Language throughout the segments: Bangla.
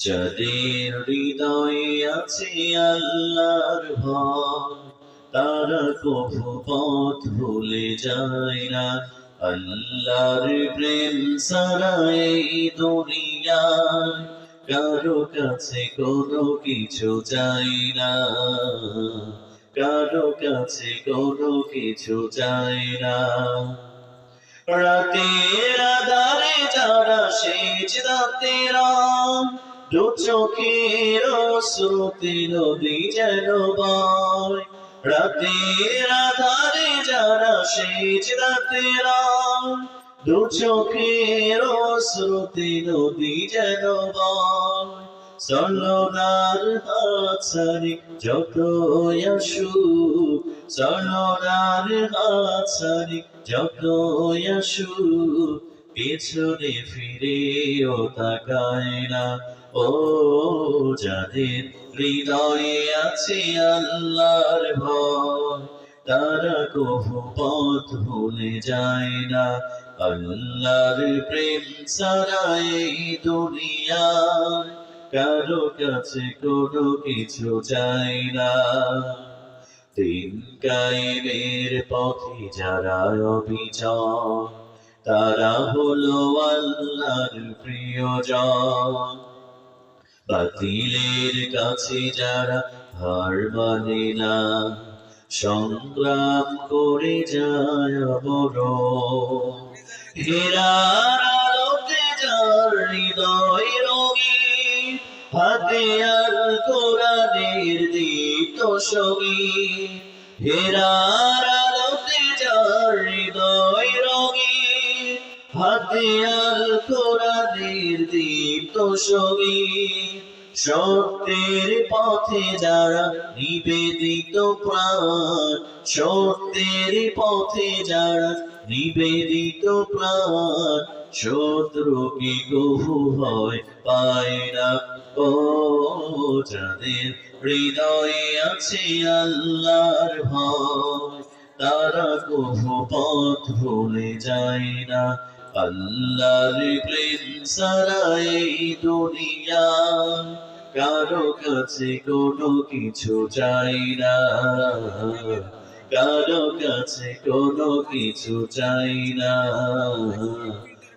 যাদের হৃদয়ে আছে আল্লাহর ভয়, তারা কভু পথ ভুলে যায় না। আল্লাহর প্রেম সারা এই দুনিয়ায় কারও কাছে কোনো কিছু চাই না। কারও কাছে কোনো কিছু চাই না। রাতের আধারে যারা সেচ দাতেরা দু চোখের শ্রুতি নদী যেন বয়। রাতের আধারে যারা সেচ দাতেরা দু চোখের শ্রুতি নদী যেন বয়। সলনার হাতছানি যত আসু সলনার হাতছানি যত আসু পেছনে ফিরেও তাকায় না। ও যাদের হৃদয়ে আছে আল্লাহর ভয়, তারা কভু পথ ভুলে যায় না। আল্লাহর প্রেম সারা এই দুনিয়ায় কারও কাছে কোনো কিছু চাই না। তিন কায়েমের পথে যারা অবিচল তারা হলো আল্লাহর প্রিয়জন। বাতিলের কাছে যারা হার মানে না, সংগ্রাম করে যায় বড় হেরার আলোতে যার হৃদয় হাতে আর কোরআনের দীপ্ত সংগীত হেরার আলোতে যার হৃদয় হাতে আর কোরআনের দীপ্ত সংগীত সত্যের পথে যারা নিবেদিত প্রাণ, সত্যের পথে যারা নিবেদিত প্রাণ, শত্রুকে কভু হয় পায় না। ও যাদের হৃদয়ে আছে আল্লাহর ভয়, তারা কভু পথ ভুলে যায় না। আল্লাহর প্রেম সারা এই দুনিয়া। কারও কাছে কোনো কিছু চাই না। কারও কাছে কোনো কিছু চাই না।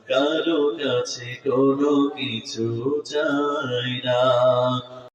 কারও কাছে কোনো কিছু চাই না।